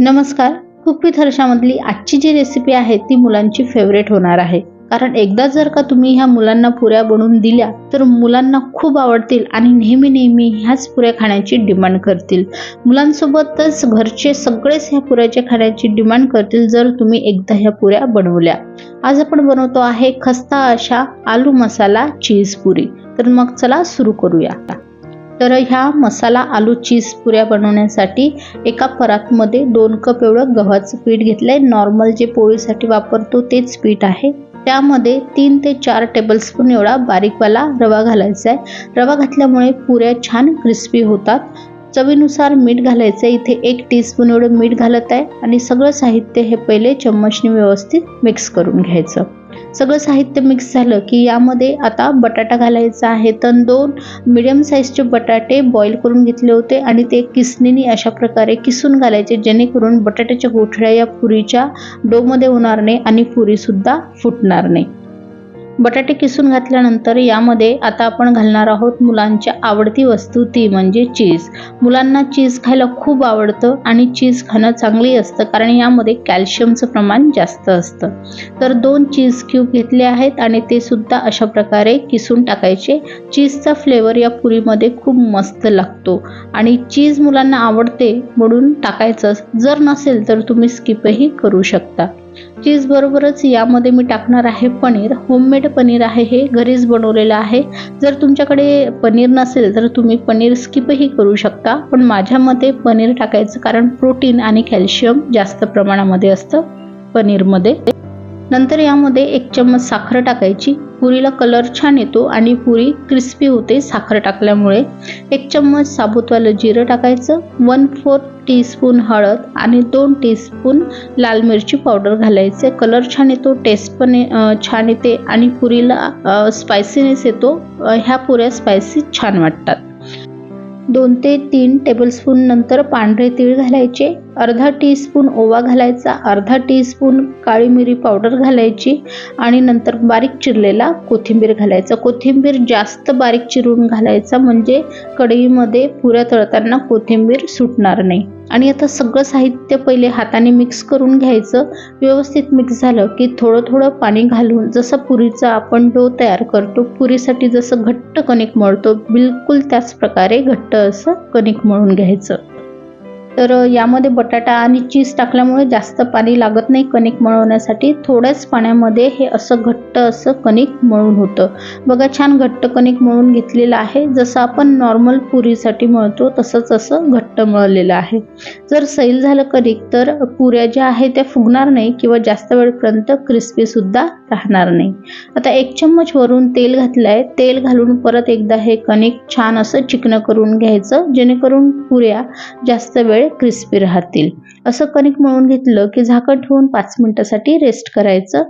नमस्कार. Cook with हर्षामधली आजची जी recipe आहे ती मुलांची फेवरेट होणार आहे. कारण एकदा जर का तुम्ही ह्या मुलांना पुऱ्या बनवून दिल्या तर मुलांना खूप आवडतील आणि नेहमी नेहमी ह्याच पुऱ्या खाण्याची डिमांड करतील. मुलांसोबतच घरचे सगळेच ह्या पुऱ्याच्या खाण्याची डिमांड करतील जर तुम्ही एकदा ह्या पुऱ्या बनवल्या. आज आपण बनवतो आहे खस्ता अशा आलू मसाला चीज पुरी. तर मग चला सुरू करूया. तर ह्या मसाला आलू चीज पुऱ्या बनवण्यासाठी एका परातमध्ये दोन कप एवढं गव्हाचं पीठ घेतलंय. नॉर्मल जे पोळीसाठी वापरतो तेच पीठ आहे. त्यामध्ये तीन ते चार टेबलस्पून एवढा बारीकवाला रवा घालायचा आहे रवा घातल्यामुळे पुऱ्या छान क्रिस्पी होतात. चवीनुसार मीठ घालायचं आहे. इथे एक टीस्पून एवढं मीठ घालत आहे. आणि सगळं साहित्य हे पहिले चम्मचने व्यवस्थित मिक्स करून घ्यायचं. सगळं साहित्य मिक्स झालं की यामध्ये आता बटाटा घालायचा आहे. तर दोन मिडियम साईजचे बटाटे बॉईल करून घेतले होते. आणि ते किसणीने अशा प्रकारे किसून घालायचे जेणेकरून बटाट्याच्या गोठळ्या या पुरीच्या डोमध्ये होणार नाही आणि पुरीसुद्धा फुटणार नाही. बटाटे किसून घातल्यानंतर यामध्ये आता आपण घालणार आहोत मुलांच्या आवडती वस्तू ती म्हणजे चीज. मुलांना चीज खायला खूप आवडतं आणि चीज खाणं चांगली असतं कारण यामध्ये कॅल्शियमचं प्रमाण जास्त असतं. तर दोन चीज क्यूब घेतले आहेत आणि ते सुद्धा अशा प्रकारे किसून टाकायचे. चीजचा फ्लेवर या पुरीमध्ये खूप मस्त लागतो. आणि चीज मुलांना आवडते म्हणून टाकायचं. जर नसेल तर तुम्ही स्किपही करू शकता. चीज बरोबरच यामध्ये मी टाकणार आहे पनीर. होममेड पनीर आहे हे. घरीच बनवलेलं आहे. जर तुमच्याकडे पनीर नसेल तर तुम्ही पनीर स्किपही करू शकता. पण माझ्या मते पनीर टाकायचं कारण प्रोटीन आणि कॅल्शियम जास्त प्रमाणामध्ये असतं पनीरमध्ये. नंतर यामध्ये एक चम्मच साखर टाकायची. पुरीला कलर छान येतो आणि पुरी क्रिस्पी होते साखर टाकल्यामुळे. एक चम्मच साबुतवालं जिरं टाकायचं वन फोर्थ टीस्पून हळद आणि दोन टीस्पून लाल मिरची पावडर घालायचे. कलर छान येतो टेस्ट पण छान येते आणि पुरीला स्पायसीनेस येतो. ह्या पुऱ्या स्पायसी छान वाटतात. दोन ते तीन टेबलस्पून नंतर पांढरे तीळ घालायचे. अर्धा टीस्पून ओवा घालायचा अर्धा टीस्पून काळी मिरी पावडर घालायची आणि नंतर बारीक चिरलेला कोथिंबीर घालायचा. कोथिंबीर जास्त बारीक चिरून घालायचा म्हणजे कढईमध्ये पुऱ्या तळताना कोथिंबीर सुटणार नाही. आणि आता सगळं साहित्य पहिले हाताने मिक्स करून घ्यायचं. व्यवस्थित मिक्स झालं की थोडं थोडं पाणी घालून जसं पुरीचा आपण डो तयार करतो पुरीसाठी जसं घट्ट कणिक मळतो बिलकुल त्याच प्रकारे घट्ट असं कणिक मळून घ्यायचं. तर यामध्ये बटाटा आणि चीज टाकल्यामुळे जास्त पाणी लागत नाही कणिक मळवण्यासाठी. थोड्याच पाण्यामध्ये हे असं घट्ट असं कणिक मळून होतं. बघा छान घट्ट कणिक मळून घेतलेलं आहे. जसं आपण नॉर्मल पुरीसाठी मळतो तसंच असं घट्ट मळलेलं आहे. जर सैल झालं कणिक तर पुऱ्या ज्या आहेत त्या फुगणार नाही किंवा जास्त वेळपर्यंत क्रिस्पीसुद्धा राहणार नाही. आता एक चम्मच वरून तेल घातलं आहे तेल घालून परत एकदा हे कणिक छान असं चिकनं करून घ्यायचं. जेणेकरून पुऱ्या जास्त वेळ क्रिस्पी राहतील. असं कणिक मळून घेतलं की झाकण ठेवून पाच मिनिटासाठी रेस्ट करायचं.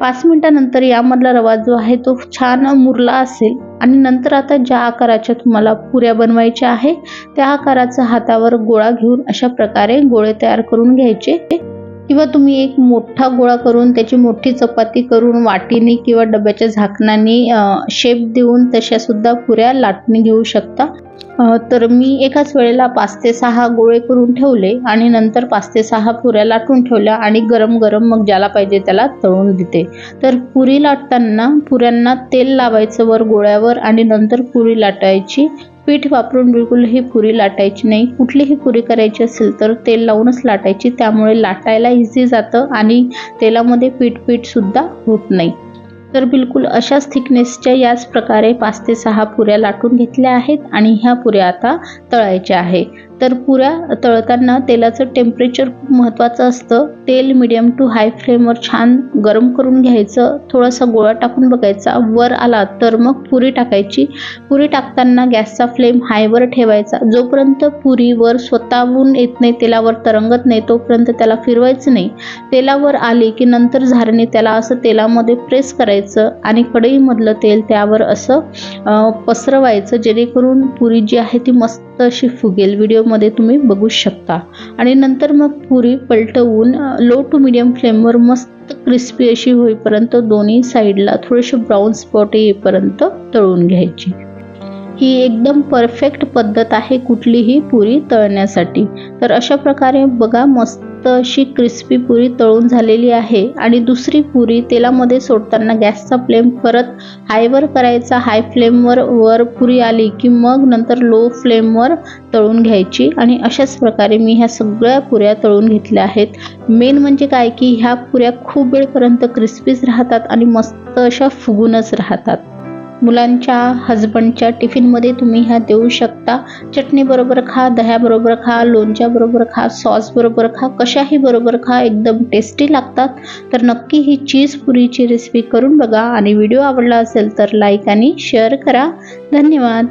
पाच मिनिटानंतर यामधला रवा जो आहे तो छान मुरला असेल. आणि नंतर आता ज्या आकाराच्या तुम्हाला पुऱ्या बनवायच्या आहे त्या आकाराचा हातावर गोळा घेऊन अशा प्रकारे गोळे तयार करून घ्यायचे. किंवा तुम्ही एक मोठा गोळा करून त्याची मोठी चपाती करून वाटीने किंवा डब्याच्या झाकणाने शेप देऊन तशासुद्धा पुऱ्या लाटणी घेऊ शकता. तर मी एकाच वेळेला पाच ते सहा गोळे करून ठेवले आणि नंतर पाच ते सहा पुऱ्या लाटून ठेवल्या आणि गरम गरम मग ज्याला पाहिजे त्याला तळून देते. तर पुरी लाटताना पुऱ्यांना तेल लावायचं वर गोळ्यावर आणि नंतर पुरी लाटायची. पीठ वापरून बिलकुलही पुरी लाटायची नाही. कुठलीही पुरी करायची असेल तर तेल लावूनच लाटायची. त्यामुळे लाटायला इझी जातं आणि तेलामध्ये पीठ पीठसुद्धा होत नाही. तर बिलकुल अशाच थिकनेसच्या याच प्रकारे पाच ते सहा पुऱ्या लाटून घेतल्या आहेत आणि ह्या पुऱ्या आता तळायच्या आहे. तर पुऱ्या तळताना तेलाचं टेम्परेचर खूप महत्त्वाचं असतं. तेल मिडियम टू हाय फ्लेमवर छान गरम करून घ्यायचं. थोडासा गोळा टाकून बघायचा. वर आला तर मग पुरी टाकायची. पुरी टाकताना गॅसचा फ्लेम हायवर ठेवायचा. जोपर्यंत पुरीवर स्वतःहून येत नाही तेलावर तरंगत नाही तोपर्यंत त्याला फिरवायचं नाही. तेलावर आली की नंतर झारने त्याला असं तेलामध्ये प्रेस करायचं आणि कढईमधलं तेल त्यावर असं पसरवायचं. जेणेकरून पुरी जी आहे ती मस्त मस्त अशी फुगेल व्हिडिओमध्ये तुम्ही बघू शकता. आणि नंतर मग पुरी पलटवून लो टू मिडियम फ्लेमवर मस्त क्रिस्पी अशी होईपर्यंत दोन्ही साईडला थोडेसे ब्राऊन स्पॉट येईपर्यंत तळून घ्यायची. ही एकदम परफेक्ट पद्धत आहे कुठलीही पुरी तळण्यासाठी. तर अशा प्रकारे बघा मस्त अशी क्रिस्पी पुरी तळून झालेली आहे. आणि दुसरी पुरी तेलामध्ये सोडताना गॅसचा फ्लेम परत हायवर करायचा. हाय फ्लेमवर वर पुरी आली की मग नंतर लो फ्लेमवर तळून घ्यायची. आणि अशाच प्रकारे मी ह्या सगळ्या पुऱ्या तळून घेतल्या आहेत. मेन म्हणजे काय? की ह्या पुऱ्या खूप वेळपर्यंत क्रिस्पीच राहतात आणि मस्त अशा फुगूनच राहतात. मुलांच्या हजबंडच्या टिफिनमध्ये तुम्ही ह्या देऊ शकता. चटणीबरोबर खा दह्याबरोबर खा लोणच्याबरोबर खा सॉसबरोबर खा कशाही बरोबर खा एकदम टेस्टी लागतात. तर नक्की ही चीज पुरीची रेसिपी करून बघा. आणि व्हिडिओ आवडला असेल तर लाईक आणि शेअर करा. धन्यवाद.